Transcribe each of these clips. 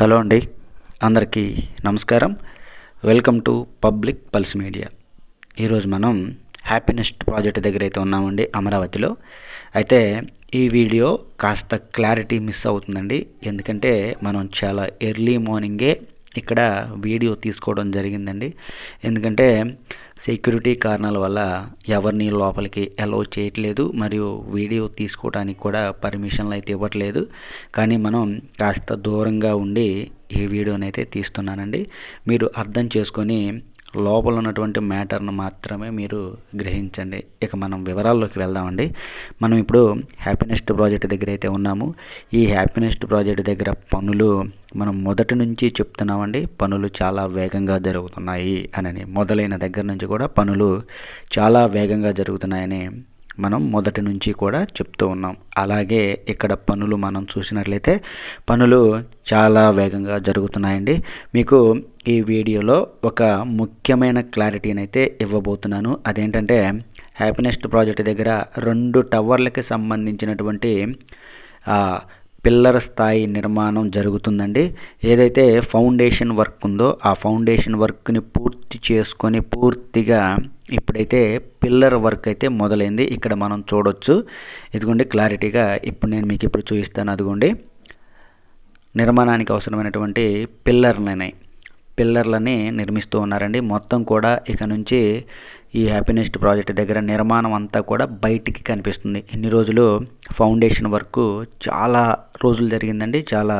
Hello అండి అందరికీ నమస్కారం. Welcome to Public Pulse Media. ఈరోజు మనం హ్యాపీనెస్ట్ ప్రాజెక్ట్ దగ్గర అయితే ఉన్నామండి అమరావతిలో. అయితే ఈ వీడియో కాస్త క్లారిటీ మిస్ అవుతుందండి. ఎందుకంటే మనం చాలా ఎర్లీ మార్నింగే ఇక్కడ వీడియో తీసుకోవడం జరిగిందండి. ఎందుకంటే సెక్యూరిటీ కారణాల వల్ల ఎవరిని లోపలికి అలౌ చేయట్లేదు మరియు వీడియో తీసుకోవడానికి కూడా పర్మిషన్లు అయితే ఇవ్వట్లేదు. కానీ మనం కాస్త దూరంగా ఉండి ఈ వీడియోని అయితే తీస్తున్నానండి. మీరు అర్థం చేసుకొని లోపల ఉన్నటువంటి మ్యాటర్ను మాత్రమే మీరు గ్రహించండి. ఇక మనం వివరాల్లోకి వెళ్దామండి. మనం ఇప్పుడు హ్యాపీనెస్ట్ ప్రాజెక్ట్ దగ్గర అయితే ఉన్నాము. ఈ హ్యాపీనెస్ట్ ప్రాజెక్ట్ దగ్గర పనులు మనం మొదటి నుంచి చెప్తున్నామండి. పనులు చాలా వేగంగా జరుగుతున్నాయి అని మొదలైన దగ్గర నుంచి కూడా పనులు చాలా వేగంగా జరుగుతున్నాయని మనం మొదటి నుంచి కూడా చెప్తూ ఉన్నాం. అలాగే ఇక్కడ పనులు మనం చూసినట్లయితే పనులు చాలా వేగంగా జరుగుతున్నాయండి. మీకు ఈ వీడియోలో ఒక ముఖ్యమైన క్లారిటీని అయితే ఇవ్వబోతున్నాను. అదేంటంటే హ్యాపీనెస్ట్ ప్రాజెక్ట్ దగ్గర రెండు టవర్లకి సంబంధించినటువంటి పిల్లర్ స్థాయి నిర్మాణం జరుగుతుందండి. ఏదైతే ఫౌండేషన్ వర్క్ ఉందో ఆ ఫౌండేషన్ వర్క్ని పూర్తి చేసుకొని పూర్తిగా ఇప్పుడైతే పిల్లర్ వర్క్ అయితే మొదలైంది. ఇక్కడ మనం చూడొచ్చు. ఇదిగోండి క్లారిటీగా ఇప్పుడు నేను మీకు ఇప్పుడు చూపిస్తాను. అదిగోండి. నిర్మాణానికి అవసరమైనటువంటి పిల్లర్లని పిల్లర్లని నిర్మిస్తూ ఉన్నారండి. మొత్తం కూడా ఇక నుంచి ఈ హ్యాపీనెస్ట్ ప్రాజెక్ట్ దగ్గర నిర్మాణం అంతా కూడా బయటికి కనిపిస్తుంది. ఇన్ని రోజులు ఫౌండేషన్ వర్క్ చాలా రోజులు జరిగిందండి. చాలా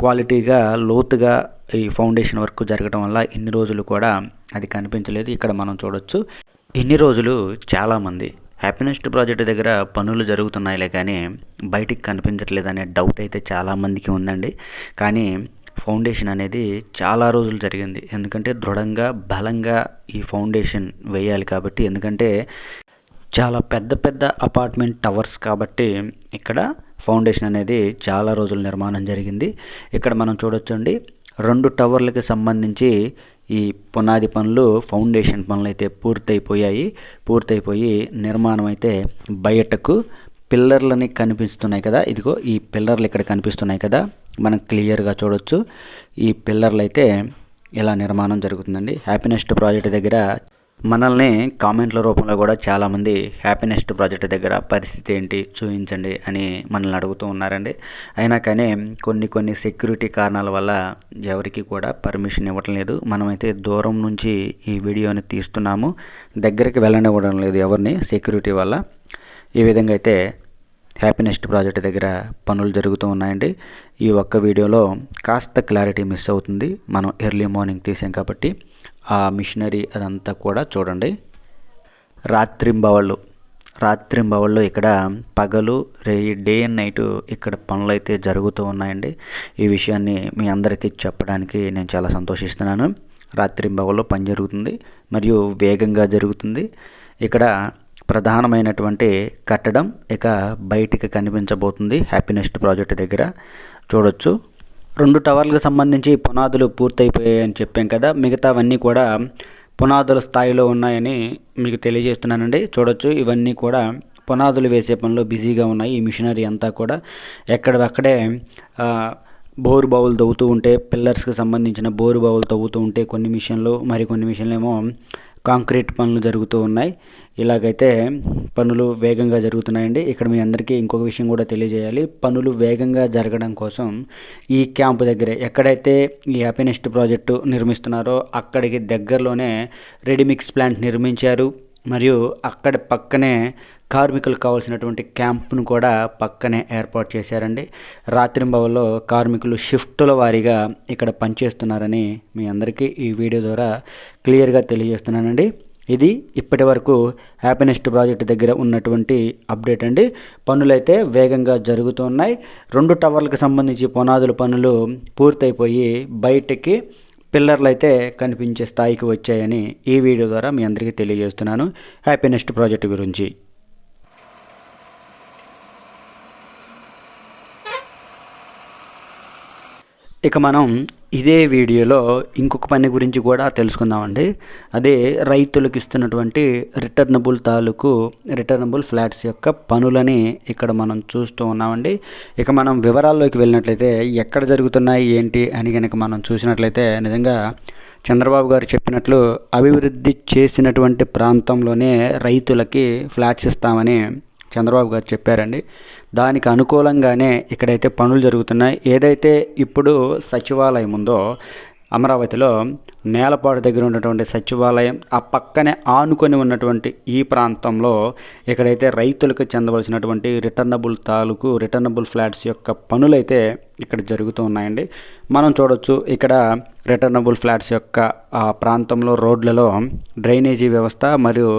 క్వాలిటీగా లోతుగా ఈ ఫౌండేషన్ వర్క్ జరగడం వల్ల ఇన్ని రోజులు కూడా అది కనిపించలేదు. ఇక్కడ మనం చూడొచ్చు. ఇన్ని రోజులు చాలామంది హ్యాపీనెస్ట్ ప్రాజెక్ట్ దగ్గర పనులు జరుగుతున్నాయిలే కానీ బయటికి కనిపించట్లేదు అనే డౌట్ అయితే చాలామందికి ఉందండి. కానీ ఫౌండేషన్ అనేది చాలా రోజులు జరిగింది. ఎందుకంటే దృఢంగా బలంగా ఈ ఫౌండేషన్ వేయాలి కాబట్టి. ఎందుకంటే చాలా పెద్ద పెద్ద అపార్ట్మెంట్ టవర్స్ కాబట్టి ఇక్కడ ఫౌండేషన్ అనేది చాలా రోజుల నిర్మాణం జరిగింది. ఇక్కడ మనం చూడొచ్చండి రెండు టవర్లకు సంబంధించి ఈ పునాది పనులు ఫౌండేషన్ పనులు అయితే పూర్తయిపోయాయి. పూర్తయిపోయి నిర్మాణం అయితే బయటకు పిల్లర్లని కనిపిస్తున్నాయి కదా. ఇదిగో ఈ పిల్లర్లు ఇక్కడ కనిపిస్తున్నాయి కదా. మనం క్లియర్గా చూడొచ్చు. ఈ పిల్లర్లు అయితే ఇలా నిర్మాణం జరుగుతుందండి. హ్యాపీనెస్ట్ ప్రాజెక్ట్ దగ్గర మనల్ని కామెంట్ల రూపంలో కూడా చాలామంది హ్యాపీనెస్ట్ ప్రాజెక్ట్ దగ్గర పరిస్థితి ఏంటి చూపించండి అని మనల్ని అడుగుతూ ఉన్నారండి. అయినా కానీ కొన్ని కొన్ని సెక్యూరిటీ కారణాల వల్ల ఎవరికి కూడా పర్మిషన్ ఇవ్వటం లేదు. మనమైతే దూరం నుంచి ఈ వీడియోని తీస్తున్నాము. దగ్గరికి వెళ్ళనివ్వడం లేదు ఎవరిని సెక్యూరిటీ వల్ల. ఈ విధంగా అయితే హ్యాపీనెస్ట్ ప్రాజెక్ట్ దగ్గర పనులు జరుగుతూ ఉన్నాయండి. ఈ ఒక్క వీడియోలో కాస్త క్లారిటీ మిస్ అవుతుంది. మనం ఎర్లీ మార్నింగ్ తీసాం కాబట్టి ఆ మిషనరీ అదంతా కూడా చూడండి. రాత్రింబవళ్ళు రాత్రింబవళ్ళు ఇక్కడ పగలు రే డే అండ్ నైట్ ఇక్కడ పనులు అయితే జరుగుతూ ఉన్నాయండి. ఈ విషయాన్ని మీ అందరికీ చెప్పడానికి నేను చాలా సంతోషిస్తున్నాను. రాత్రింబవళ్ళు పని జరుగుతుంది మరియు వేగంగా జరుగుతుంది. ఇక్కడ ప్రధానమైనటువంటి కట్టడం ఇక బయటికి కనిపించబోతుంది హ్యాపీనెస్ట్ ప్రాజెక్ట్ దగ్గర. చూడొచ్చు. రెండు టవర్లకు సంబంధించి పునాదులు పూర్తయిపోయాయని చెప్పాం కదా. మిగతావన్నీ కూడా పునాదుల స్థాయిలో ఉన్నాయని మీకు తెలియజేస్తున్నానండి. చూడొచ్చు. ఇవన్నీ కూడా పునాదులు వేసే పనిలో బిజీగా ఉన్నాయి ఈ మిషనరీ అంతా కూడా. ఎక్కడక్కడే బోరు బావులు తవ్వుతూ ఉంటే పిల్లర్స్కి సంబంధించిన బోరు బావులు తవ్వుతూ ఉంటే కొన్ని మిషన్లు మరి కొన్ని మిషన్లు ఏమో కాంక్రీట్ పనులు జరుగుతూ ఉన్నాయి. ఇలాగైతే పనులు వేగంగా జరుగుతున్నాయండి. ఇక్కడ మీ అందరికీ ఇంకొక విషయం కూడా తెలియజేయాలి. పనులు వేగంగా జరగడం కోసం ఈ క్యాంపు దగ్గరే ఎక్కడైతే ఈ హ్యాపీనెస్ట్ ప్రాజెక్టు నిర్మిస్తున్నారో అక్కడికి దగ్గరలోనే రెడీమిక్స్ ప్లాంట్ నిర్మించారు. మరియు అక్కడ పక్కనే కార్మికులకు కావాల్సినటువంటి క్యాంప్ను కూడా పక్కనే ఏర్పాటు చేశారండి. రాత్రింబవల్లో కార్మికులు షిఫ్టుల వారీగా ఇక్కడ పనిచేస్తున్నారని మీ అందరికీ ఈ వీడియో ద్వారా క్లియర్గా తెలియజేస్తున్నానండి. ఇది ఇప్పటి వరకు హ్యాపీనెస్ట్ ప్రాజెక్ట్ దగ్గర ఉన్నటువంటి అప్డేట్ అండి. పనులైతే వేగంగా జరుగుతున్నాయి రెండు టవర్లకు సంబంధించి పునాదుల పనులు పూర్తయిపోయి బయటికి పిల్లర్లు అయితే కనిపించే స్థాయికి వచ్చాయని ఈ వీడియో ద్వారా మీ అందరికీ తెలియజేస్తున్నాను. హ్యాపీనెస్ట్ ప్రాజెక్ట్ గురించి. ఇక మనం ఇదే వీడియోలో ఇంకొక పని గురించి కూడా తెలుసుకుందామండి. అదే రైతులకు ఇస్తున్నటువంటి రిటర్నబుల్ తాలూకు రిటర్నబుల్ ఫ్లాట్స్ యొక్క పనులని ఇక్కడ మనం చూస్తూ ఉన్నామండి. ఇక మనం వివరాల్లోకి వెళ్ళినట్లయితే ఎక్కడ జరుగుతున్నాయి ఏంటి అని కనుక మనం చూసినట్లయితే నిజంగా చంద్రబాబు గారు చెప్పినట్లు అభివృద్ధి చేసినటువంటి ప్రాంతంలోనే రైతులకి ఫ్లాట్స్ ఇస్తామని చంద్రబాబు గారు చెప్పారండి. దానికి అనుకూలంగానే ఇక్కడైతే పనులు జరుగుతున్నాయి. ఏదైతే ఇప్పుడు సచివాలయం ఉందో అమరావతిలో నేలపాడు దగ్గర ఉన్నటువంటి సచివాలయం ఆ పక్కనే ఆనుకొని ఉన్నటువంటి ఈ ప్రాంతంలో ఇక్కడైతే రైతులకు చెందవలసినటువంటి రిటర్నబుల్ తాలూకు రిటర్నబుల్ ఫ్లాట్స్ యొక్క పనులైతే ఇక్కడ జరుగుతూ ఉన్నాయండి. మనం చూడొచ్చు ఇక్కడ రిటర్నబుల్ ఫ్లాట్స్ యొక్క ఆ ప్రాంతంలో రోడ్లలో డ్రైనేజీ వ్యవస్థ మరియు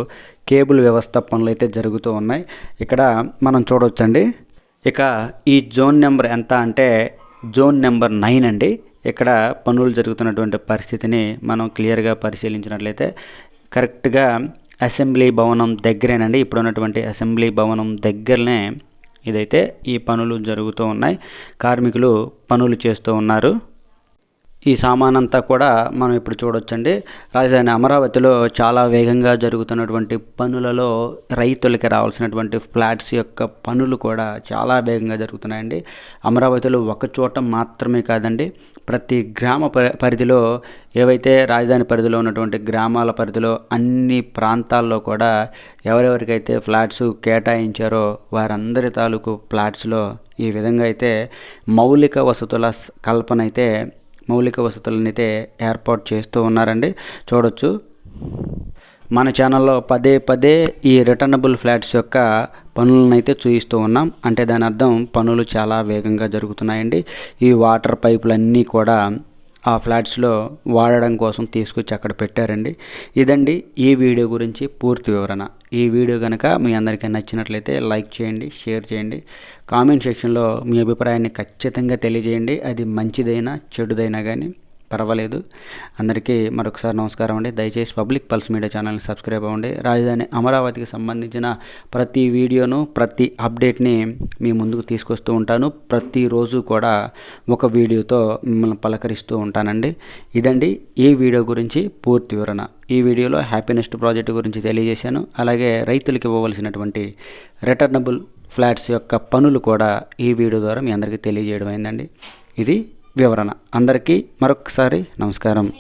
కేబుల్ వ్యవస్థ పనులు అయితే జరుగుతూ ఉన్నాయి. ఇక్కడ మనం చూడవచ్చండి ఇక ఈ జోన్ నెంబర్ ఎంత అంటే జోన్ నెంబర్ నైన్ అండి. ఇక్కడ పనులు జరుగుతున్నటువంటి పరిస్థితిని మనం క్లియర్గా పరిశీలించినట్లయితే కరెక్ట్గా అసెంబ్లీ భవనం దగ్గరేనండి. ఇప్పుడు ఉన్నటువంటి అసెంబ్లీ భవనం దగ్గరనే ఇదైతే ఈ పనులు జరుగుతూ ఉన్నాయి. కార్మికులు పనులు చేస్తూ ఉన్నారు. ఈ సామానంతా కూడా మనం ఇప్పుడు చూడొచ్చండి. రాజధాని అమరావతిలో చాలా వేగంగా జరుగుతున్నటువంటి పనులలో రైతులకి రావాల్సినటువంటి ఫ్లాట్స్ యొక్క పనులు కూడా చాలా వేగంగా జరుగుతున్నాయండి. అమరావతిలో ఒక చోట మాత్రమే కాదండి ప్రతి గ్రామ పరిధిలో ఏవైతే రాజధాని పరిధిలో ఉన్నటువంటి గ్రామాల పరిధిలో అన్ని ప్రాంతాల్లో కూడా ఎవరెవరికైతే ఫ్లాట్స్ కేటాయించారో వారందరి తాలూకు ఫ్లాట్స్లో ఈ విధంగా అయితే మౌలిక వసతుల కల్పన అయితే మౌలిక వసతులనైతే ఏర్పాటు చేస్తూ ఉన్నారండి. చూడొచ్చు. మన ఛానల్లో పదే పదే ఈ రిటర్నబుల్ ఫ్లాట్స్ యొక్క పనులను అయితే చూపిస్తూ ఉన్నాం. అంటే దాని అర్థం పనులు చాలా వేగంగా జరుగుతున్నాయండి. ఈ వాటర్ పైపులన్నీ కూడా ఆ ఫ్లాట్స్లో వాడడం కోసం తీసుకొచ్చి అక్కడ పెట్టారండి. ఇదండి ఈ వీడియో గురించి పూర్తి వివరణ. ఈ వీడియో కనుక మీ అందరికీ నచ్చినట్లయితే లైక్ చేయండి షేర్ చేయండి. కామెంట్ సెక్షన్లో మీ అభిప్రాయాన్ని ఖచ్చితంగా తెలియజేయండి. అది మంచిదైనా చెడుదైనా కానీ పర్వాలేదు. అందరికీ మరొకసారి నమస్కారం అండి. దయచేసి పబ్లిక్ పల్స్ మీడియా ఛానల్ని సబ్స్క్రైబ్ అవ్వండి. రాజధాని అమరావతికి సంబంధించిన ప్రతి వీడియోను ప్రతి అప్డేట్ని మీ ముందుకు తీసుకొస్తూ ఉంటాను. ప్రతిరోజు కూడా ఒక వీడియోతో మిమ్మల్ని పలకరిస్తూ ఉంటానండి. ఇదండి ఈ వీడియో గురించి పూర్తి వివరణ. ఈ వీడియోలో హ్యాపీనెస్ట్ ప్రాజెక్టు గురించి తెలియజేశాను. అలాగే రైతులకు ఇవ్వవలసినటువంటి రిటర్నబుల్ ఫ్లాట్స్ యొక్క పనులు కూడా ఈ వీడియో ద్వారా మీ అందరికీ తెలియజేయడం అయిందండి ఇది వివరణ. అందరికీ మరొకసారి నమస్కారం.